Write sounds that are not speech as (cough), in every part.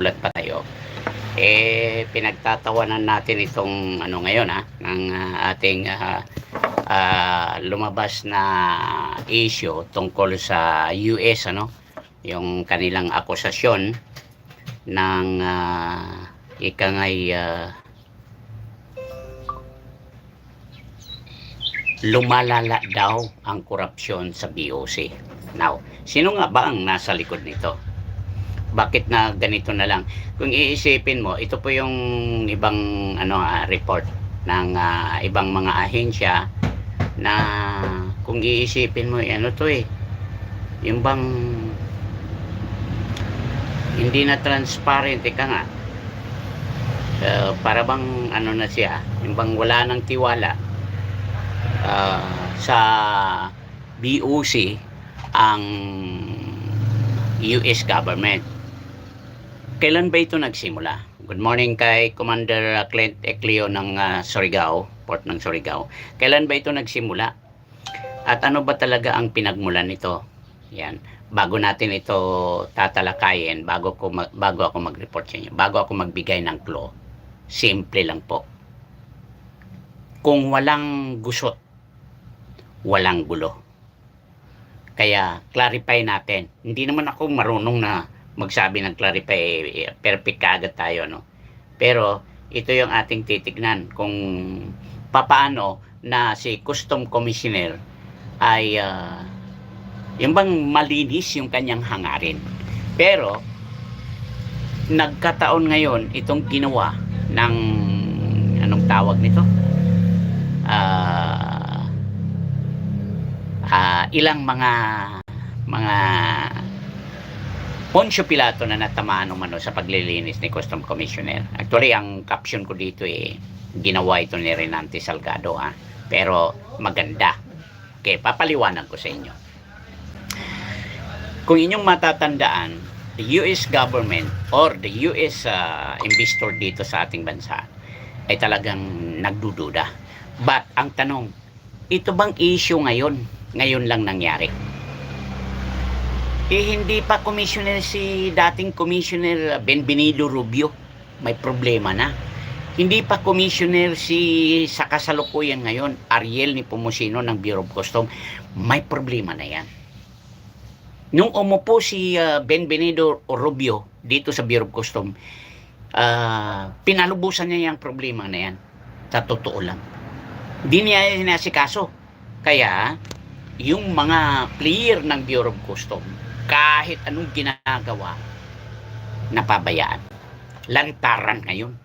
ulat pa tayo. Eh, pinagtatawanan natin itong ano ngayon ha, ng ah, ating ah, ah, lumabas na issue tungkol sa US ano, yung kanilang akusasyon ng uh, ikangay ah, lumalala daw ang korupsyon sa BOC. Now, sino nga ba ang nasa likod nito? Bakit na ganito na lang? Kung iisipin mo, ito po yung ibang ano ah, report ng ah, ibang mga ahensya na kung iisipin mo, eh, ano to eh, yung bang hindi na transparent, ika nga, Uh, para bang ano na siya, yung bang wala ng tiwala uh, sa BOC ang US government. Kailan ba ito nagsimula? Good morning kay Commander Clint Eclio ng uh, Surigao, port ng Surigao. Kailan ba ito nagsimula? At ano ba talaga ang pinagmulan nito? Yan. Bago natin ito tatalakayin, bago ko mag- bago ako mag-report sa inyo, bago ako magbigay ng clue, simple lang po. Kung walang gusot, walang gulo. Kaya clarify natin. Hindi naman ako marunong na magsabi ng clarify, perfect kaagad tayo, no? Pero ito yung ating titignan kung papaano na si custom commissioner ay ah, yung bang malinis yung kanyang hangarin. Pero nagkataon ngayon itong ginawa ng anong tawag nito? Ah ah, ilang mga mga Poncio Pilato na natamaan umano sa paglilinis ni Custom Commissioner. Actually, ang caption ko dito eh, ginawa ito ni Renante Salgado ha. Pero maganda. Okay, papaliwanag ko sa inyo. Kung inyong matatandaan, the US government or the US uh, investor dito sa ating bansa ay talagang nagdududa. But ang tanong, ito bang issue ngayon? Ngayon lang nangyari. Eh hindi pa commissioner si dating commissioner Benvenido Rubio. May problema na. Hindi pa commissioner si sa kasalukuyan ngayon Ariel ni Pumusino ng Bureau of Custom. May problema na yan. Nung umupo si uh, Benvenido Rubio dito sa Bureau of Custom, ah, pinalubusan niya yung problema na yan. Sa totoo lang. Hindi niya sinasikaso. Kaya, yung mga player ng Bureau of Custom, kahit anong ginagawa, napabayaan. Lantaran ngayon.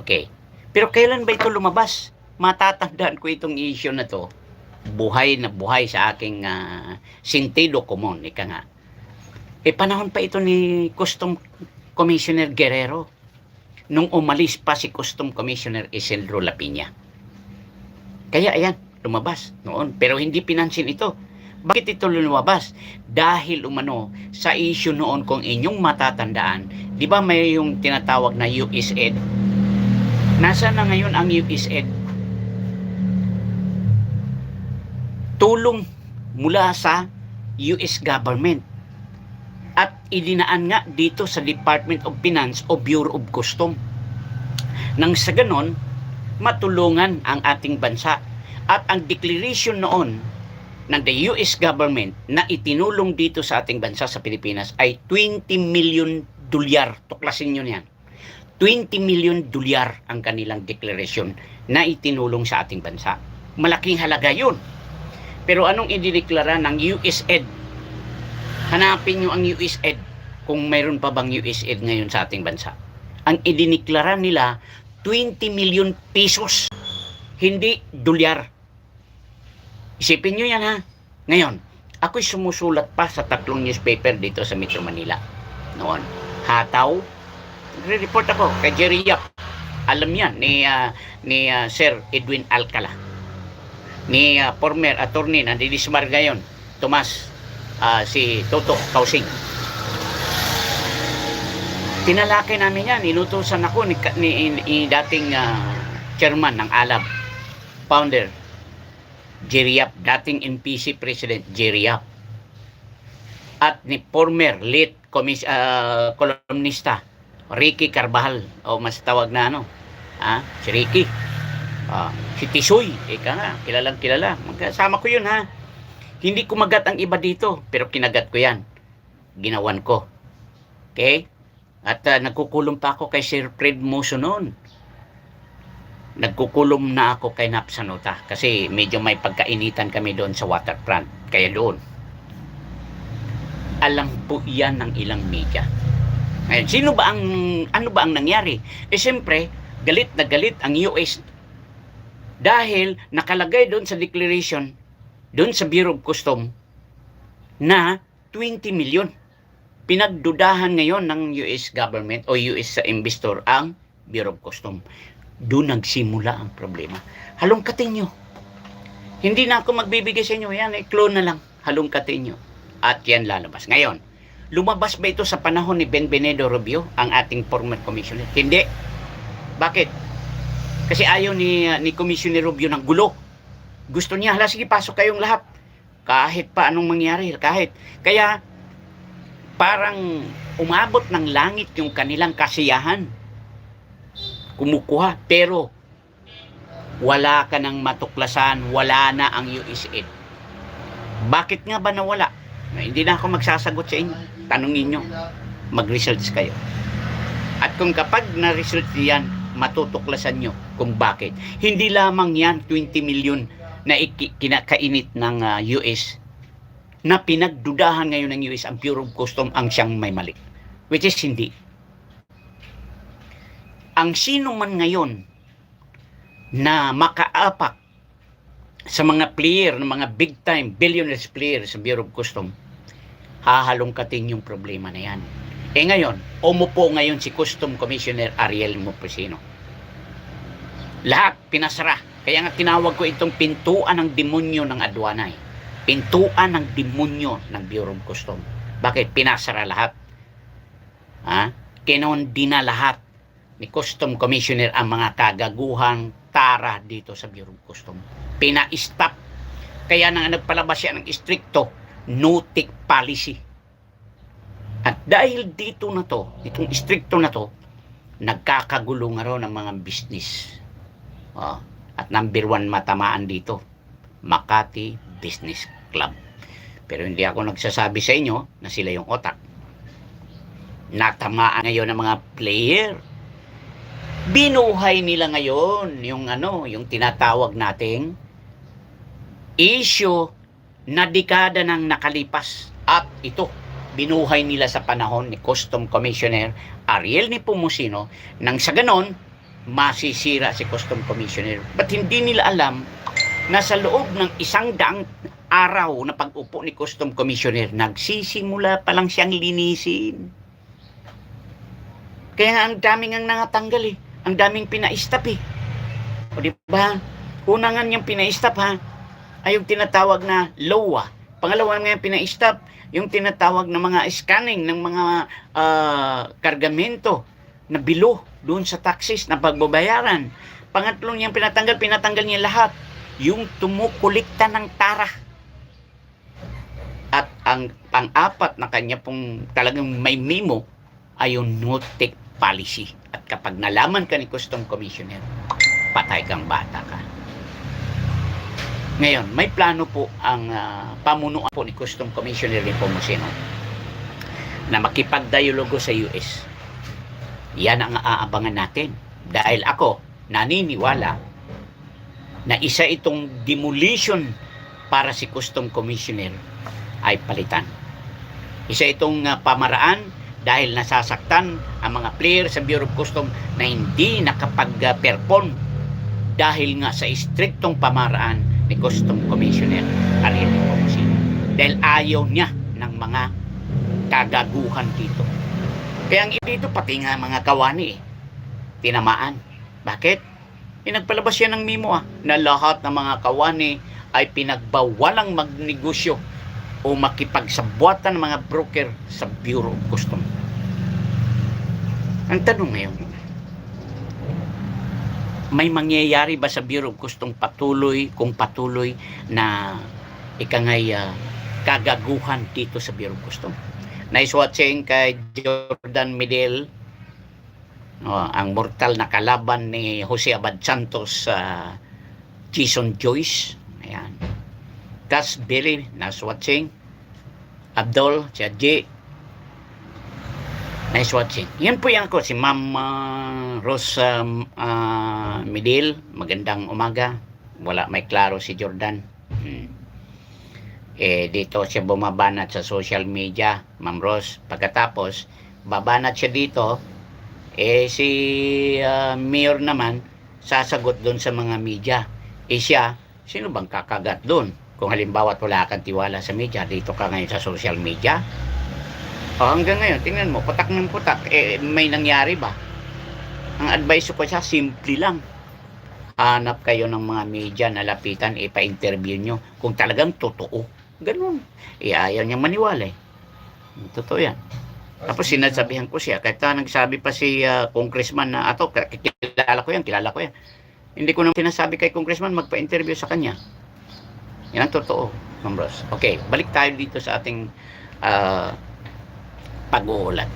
Okay. Pero kailan ba ito lumabas? Matatandaan ko itong issue na to. Buhay na buhay sa aking uh, sentido común. Ika nga. E panahon pa ito ni Custom Commissioner Guerrero. Nung umalis pa si Custom Commissioner Isilro Lapiña. Kaya ayan, lumabas noon. Pero hindi pinansin ito. Bakit ito lumabas? Dahil umano sa issue noon kung inyong matatandaan, di ba may yung tinatawag na USAID? Nasaan na ngayon ang USAID? Tulong mula sa US government at idinaan nga dito sa Department of Finance o Bureau of Custom. Nang sa ganon, matulungan ang ating bansa at ang declaration noon ng the US government na itinulong dito sa ating bansa sa Pilipinas ay 20 million dolyar. Tuklasin nyo yan. 20 million dolyar ang kanilang declaration na itinulong sa ating bansa. Malaking halaga yun. Pero anong idineklara ng USAID? Hanapin nyo ang USAID kung mayroon pa bang USAID ngayon sa ating bansa. Ang idineklara nila 20 million pesos. Hindi dolyar. Isipin nyo yan ha. Ngayon, ako'y sumusulat pa sa tatlong newspaper dito sa Metro Manila. Noon. Hataw. Re-report ako kay Jerry Yap. Alam yan ni, ah, ni ah, Sir Edwin Alcala. Ni ah, former attorney na Dinismar ngayon. Tomas. ah, si Toto Kausing. Tinalakay namin yan. Inutusan ako ni, ni, ni dating ah, chairman ng ALAB. Founder Jerry Yap, dating NPC President Jerry Yap. At ni former late komis, ah, kolumnista, Ricky Carvajal, o mas tawag na ano, ah, si Ricky. Ah, si Tisoy, ika nga, kilalang kilala. Magkasama ko yun ha. Hindi kumagat ang iba dito, pero kinagat ko yan. Ginawan ko. Okay? At ah, nagkukulong pa ako kay Sir Fred Muso noon. Nagkukulong na ako kay Napsanuta kasi medyo may pagkainitan kami doon sa waterfront. Kaya doon. Alam po yan ng ilang media. Ngayon, sino ba ang, ano ba ang nangyari? Eh, siyempre, galit na galit ang US dahil nakalagay doon sa declaration, doon sa Bureau of Custom, na 20 million. Pinagdudahan ngayon ng US government o US sa investor ang Bureau of Custom. Doon nagsimula ang problema. Halongkatin nyo. Hindi na ako magbibigay sa inyo. Yan, i-clone na lang. Halongkatin nyo. At yan lalabas. Ngayon, lumabas ba ito sa panahon ni Ben Benedo Rubio, ang ating former commissioner? Hindi. Bakit? Kasi ayaw ni, ni Commissioner Rubio ng gulo. Gusto niya, hala sige, pasok kayong lahat. Kahit pa anong mangyari, kahit. Kaya, parang umabot ng langit yung kanilang kasiyahan. Kumukuha. Pero, wala ka ng matuklasan, wala na ang USAID. Bakit nga ba nawala? Na, hindi na ako magsasagot sa inyo. Tanungin nyo. Mag-results kayo. At kung kapag na-result yan, matutuklasan nyo kung bakit. Hindi lamang yan 20 million na kinakainit ng ah, US na pinagdudahan ngayon ng US ang Bureau of Custom ang siyang may mali. Which is hindi. Ang sino man ngayon na makaapak sa mga player, ng mga big time billionaires player sa Bureau of Custom, hahalongkatin yung problema na yan. Eh ngayon, umupo ngayon si Custom Commissioner Ariel Mopresino. Lahat pinasara. Kaya nga tinawag ko itong pintuan ng demonyo ng aduana eh. Pintuan ng demonyo ng Bureau of Custom. Bakit? Pinasara lahat. Ha? Kinondina lahat ni Custom Commissioner ang mga kagaguhang tara dito sa Bureau of Custom. Pina-stop. Kaya nang nagpalabas siya ng istrikto no-take policy. At dahil dito na to, itong istrikto na to, nagkakagulo nga raw ng mga business. Oh, at number one matamaan dito, Makati Business Club. Pero hindi ako nagsasabi sa inyo na sila yung otak. Natamaan ngayon ng mga player. Binuhay nila ngayon yung ano, yung tinatawag nating issue na dekada ng nakalipas. At ito, binuhay nila sa panahon ni Custom Commissioner Ariel Nepomuceno nang sa ganon, masisira si Custom Commissioner. Ba't hindi nila alam na sa loob ng isang daang araw na pag-upo ni Custom Commissioner, nagsisimula pa lang siyang linisin. Kaya ang daming ang nangatanggal eh. Ang daming pina-stop eh. O di ba? Una pina-stop ha, ay yung tinatawag na LOA. Pangalawa nga yung pina-stop, yung tinatawag na mga scanning ng mga ah, kargamento na bilo doon sa taxes na pagbabayaran. Pangatlong niyang pinatanggal, pinatanggal niya lahat. Yung tumukulikta ng tara. At ang pang-apat na kanya pong talagang may memo ay yung no-take policy. At kapag nalaman ka ni Custom Commissioner, patay kang bata ka. Ngayon, may plano po ang ah, pamunuan po ni Custom Commissioner ni Pomosino na makipagdialogo sa US. Yan ang aabangan natin. Dahil ako, naniniwala na isa itong demolition para si Custom Commissioner ay palitan. Isa itong ah, pamaraan dahil nasasaktan ang mga player sa Bureau of Custom na hindi nakapag-perform dahil nga sa istriktong pamaraan ni Custom Commissioner Ariel Nepomuceno. Dahil ayaw niya ng mga kagaguhan dito. Kaya ang dito pati nga mga kawani eh, tinamaan. Bakit? Pinagpalabas yan ng memo ah, na lahat ng mga kawani ay pinagbawalang magnegosyo o makipagsabwatan ng mga broker sa Bureau of Custom. Ang tanong ngayon, may mangyayari ba sa Bureau of Custom patuloy kung patuloy na ikangay ah, kagaguhan dito sa Bureau of Custom? Nice watching kay Jordan Medel. Oh, ang mortal na kalaban ni Jose Abad Santos sa Jason Joyce. Ayan. Cas Billy, nice watching. Abdul, si Adji. Nice watching. Yan po yan ko, si Ma'am uh, Rose um, uh, Medel. Magandang umaga. Wala, may klaro si Jordan. Hmm. Eh, dito siya bumabanat sa social media, Ma'am Rose. Pagkatapos, babanat siya dito, eh si ah, Mayor naman, sasagot doon sa mga media. Eh siya, sino bang kakagat doon? Kung halimbawa wala kang tiwala sa media, dito ka ngayon sa social media. O hanggang ngayon, tingnan mo, putak ng putak, eh may nangyari ba? Ang advice ko siya, simple lang. Hanap kayo ng mga media na lapitan, ipa-interview nyo kung talagang totoo. Ganun. Eh, ayaw niya maniwala eh. Totoo yan. Tapos sinasabihan ko siya, kahit na nagsabi pa si ah, congressman na ato, kilala ko yan, kilala ko yan. Hindi ko nang sinasabi kay congressman magpa-interview sa kanya. Yan ang totoo, Ma'am. Okay, balik tayo dito sa ating ah, pag-uulat.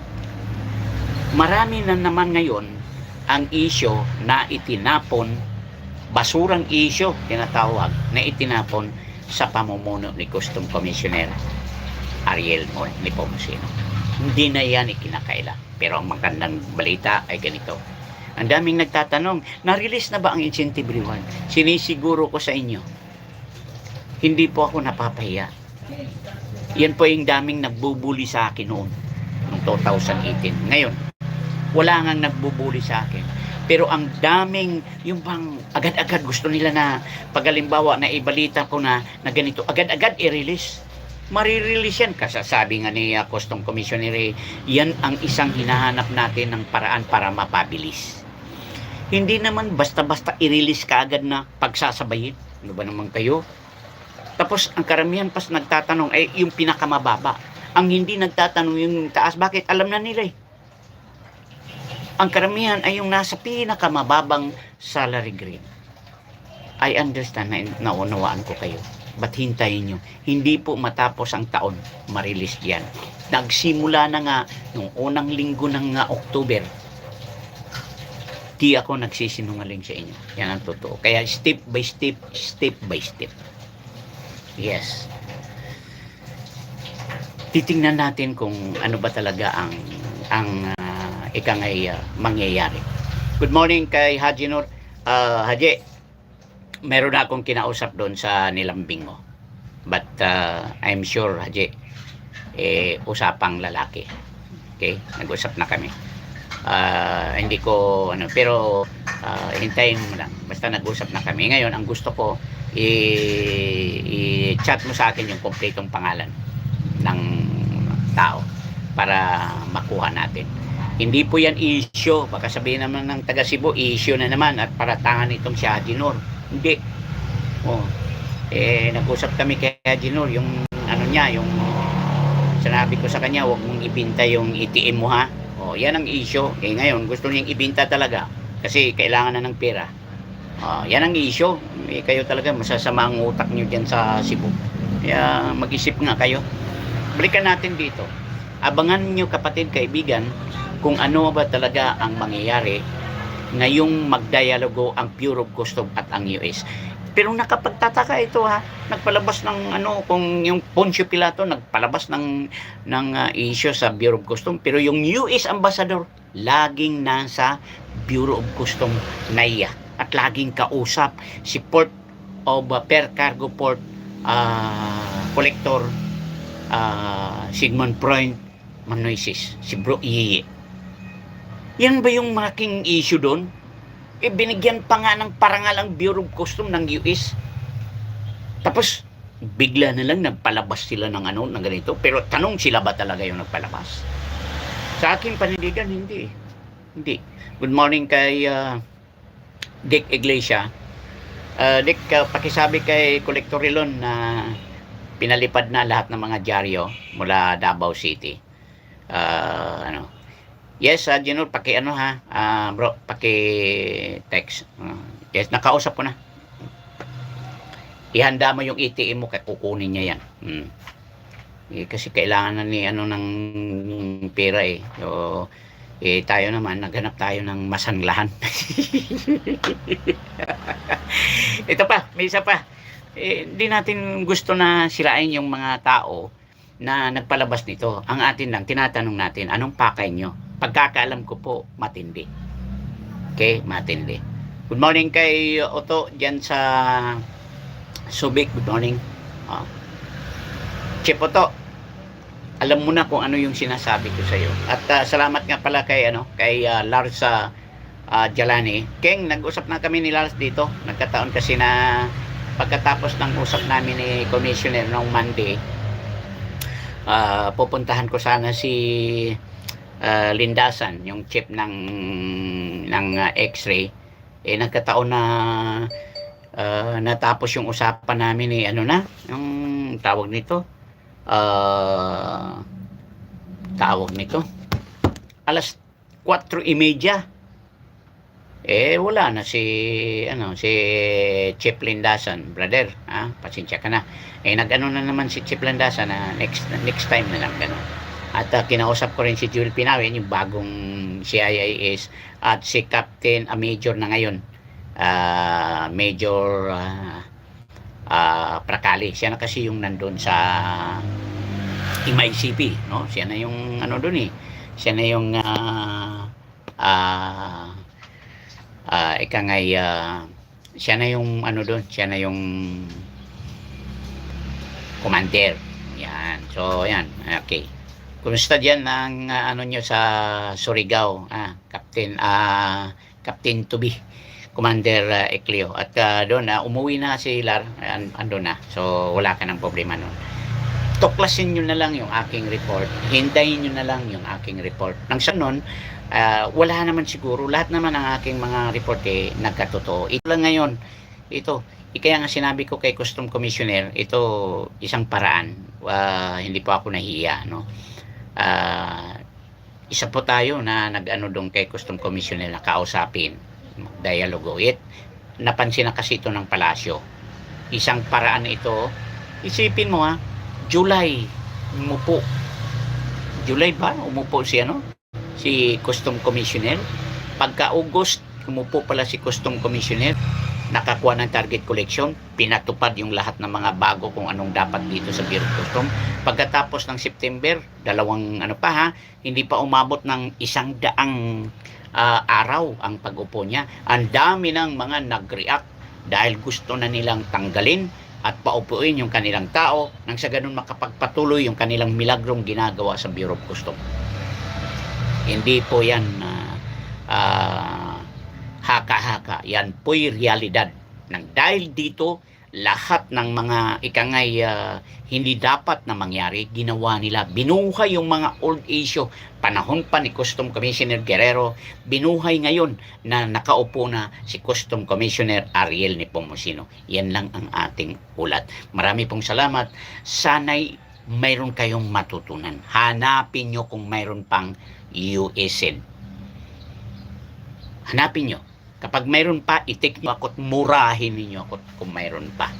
Marami na naman ngayon ang isyo na itinapon, basurang isyo, tinatawag, na itinapon sa pamumuno ni Custom Commissioner Ariel Mo ni Pomosino. Hindi na yan ikinakaila. Pero ang magandang balita ay ganito. Ang daming nagtatanong, na-release na ba ang incentive reward? Sinisiguro ko sa inyo, hindi po ako napapahiya. Yan po yung daming nagbubuli sa akin noon, noong 2018. Ngayon, wala nga nagbubuli sa akin. Pero ang daming, yung bang agad-agad gusto nila na pagalimbawa na ibalita ko na, na ganito, agad-agad i-release. Marirelease yan. Kasasabi nga ni uh, Custom Commissioner, eh, yan ang isang hinahanap natin ng paraan para mapabilis. Hindi naman basta-basta i-release ka agad na pagsasabayin. Ano ba naman kayo? Tapos ang karamihan pas nagtatanong ay yung pinakamababa. Ang hindi nagtatanong yung taas, bakit? Alam na nila eh. Ang karamihan ay yung nasa pinakamababang salary grade. I understand na naunawaan ko kayo. But hintayin nyo. Hindi po matapos ang taon, marilis yan. Nagsimula na nga nung unang linggo ng nga October. Di ako nagsisinungaling sa inyo. Yan ang totoo. Kaya step by step, step by step. Yes. Titingnan natin kung ano ba talaga ang ang uh, ikang ay ah, mangyayari. Good morning kay Haji Nur. Ah, Haji, meron na akong kinausap doon sa nilambing mo. But ah, I'm sure, Haji, eh, usapang lalaki. Okay? Nag-usap na kami. Ah, hindi ko, ano, pero ah, hintayin mo lang. Basta nag-usap na kami. Ngayon, ang gusto ko, i-chat mo sa akin yung kompletong pangalan ng tao para makuha natin. Hindi po yan issue. Baka sabihin naman ng taga Cebu, issue na naman at paratangan itong si Haji Nur. Hindi. Oh. Eh, nag-usap kami kay Haji Nur, yung ano niya, yung sinabi ko sa kanya, huwag mong ibinta yung ATM mo ha. Oh, yan ang issue. Eh ngayon, gusto niyang ibinta talaga kasi kailangan na ng pera. Ah, yan ang issue. Eh, kayo talaga masasama ang utak niyo diyan sa Cebu. Kaya mag-isip nga kayo. Balikan natin dito. Abangan niyo kapatid, kaibigan, kung ano ba talaga ang mangyayari ngayong magdialogo ang Bureau of Customs at ang US. Pero nakapagtataka ito ha, nagpalabas ng ano kung yung Poncio Pilato nagpalabas ng ng uh, issue sa Bureau of Customs pero yung US ambassador laging nasa Bureau of Customs NAIA at laging kausap si Port of uh, Per Cargo Port uh, Collector uh, Sigmund Freud Manoisis, si Bro Iye. Yan ba yung malaking issue doon? Eh, binigyan pa nga ng parangal ang Bureau of Customs ng US. Tapos, bigla na lang nagpalabas sila ng ano, ng ganito. Pero tanong sila ba talaga yung nagpalabas? Sa akin paninigan, hindi. Hindi. Good morning kay uh, Dick Iglesia. Uh, Dick, uh, pakisabi kay Collector Rilon na pinalipad na lahat ng mga dyaryo mula Davao City. Uh, ano, Yes, uh, General, paki ano ha, ah, bro, paki text. Uh, yes, nakausap ko na. Ihanda mo yung ATM mo, kukunin niya yan. Hmm. Eh, kasi kailangan na ni ano ng pera eh. So, eh tayo naman naghanap tayo ng masanglahan. (laughs) Ito pa, may isa pa. Eh, hindi natin gusto na sirain yung mga tao na nagpalabas nito. Ang atin lang, tinatanong natin, anong pakay nyo? Pagkakaalam ko po, matindi. Okay, matindi. Good morning kay Otto dyan sa Subic. Good morning. Ah. Chip Otto, alam mo na kung ano yung sinasabi ko sa iyo. At ah, salamat nga pala kay ano, kay ah, Lars ah, Jalani. Keng, nag-usap na kami ni Lars dito. Nagkataon kasi na pagkatapos ng usap namin ni Commissioner noong Monday, ah, pupuntahan ko sana si ah, Lindasan, yung chip ng ng ah, X-ray. Eh nagkataon na ah, natapos yung usapan namin ni ano na, yung tawag nito. Ah, tawag nito. Alas 4:30 eh wala na si ano si Chip Lindasan, brother, ha? Pasensya ka na. Eh nagano na naman si Chip Lindasan na next next time na lang ganun. At ah, kinausap ko rin si Jewel Pinawin, yung bagong CIIS at si Captain, a Major na ngayon. ah Major ah, ah, Prakali. Siya na kasi yung nandun sa MICP, no? Siya na yung ano doon eh. Siya na yung ah ah ah, ika nga'y, ah, siya na yung ano doon, siya na yung commander. Yan. So, yan. Okay. Kumusta diyan ang ah, ano nyo sa Surigao, ah, Captain ah Captain to be Commander ah, Ecleo. At ah, doon ah, umuwi na si Lar, an- ando na. So wala ka ng problema noon. Tuklasin nyo na lang yung aking report. Hintayin nyo na lang yung aking report. Nang sa noon, ah, wala naman siguro. Lahat naman ng aking mga report eh, nagkatotoo. Ito lang ngayon. Ito. eh, Kaya nga sinabi ko kay Custom Commissioner, ito isang paraan. Ah, hindi po ako nahiya. No? Ah, isa po tayo na nag-ano doon kay Custom Commissioner na kausapin. Dialogo. It, napansin na kasi ito ng palasyo. Isang paraan ito. Isipin mo ha, July, umupo. July ba? Umupo si ano? Si Custom Commissioner. Pagka August, umupo pala si Custom Commissioner. Nakakuha ng target collection. Pinatupad yung lahat ng mga bago kung anong dapat dito sa Bureau Custom. Pagkatapos ng September, dalawang ano pa ha, hindi pa umabot ng isang daang ah, araw ang pag-upo niya. Ang dami ng mga nag-react dahil gusto na nilang tanggalin at paupuin yung kanilang tao nang sa ganun makapagpatuloy yung kanilang milagrong ginagawa sa Bureau of Custom. Hindi po yan ah, ah, haka-haka. Yan po'y realidad. Nang dahil dito, lahat ng mga ikangay ah, hindi dapat na mangyari, ginawa nila. Binuhay yung mga old issue. Panahon pa ni Custom Commissioner Guerrero, binuhay ngayon na nakaupo na si Custom Commissioner Ariel Nepomuceno. Yan lang ang ating ulat. Marami pong salamat. Sana'y mayroon kayong matutunan. Hanapin nyo kung mayroon pang USN. Hanapin nyo. Kapag mayroon pa, itik nyo ako at murahin ninyo ako kung mayroon pa.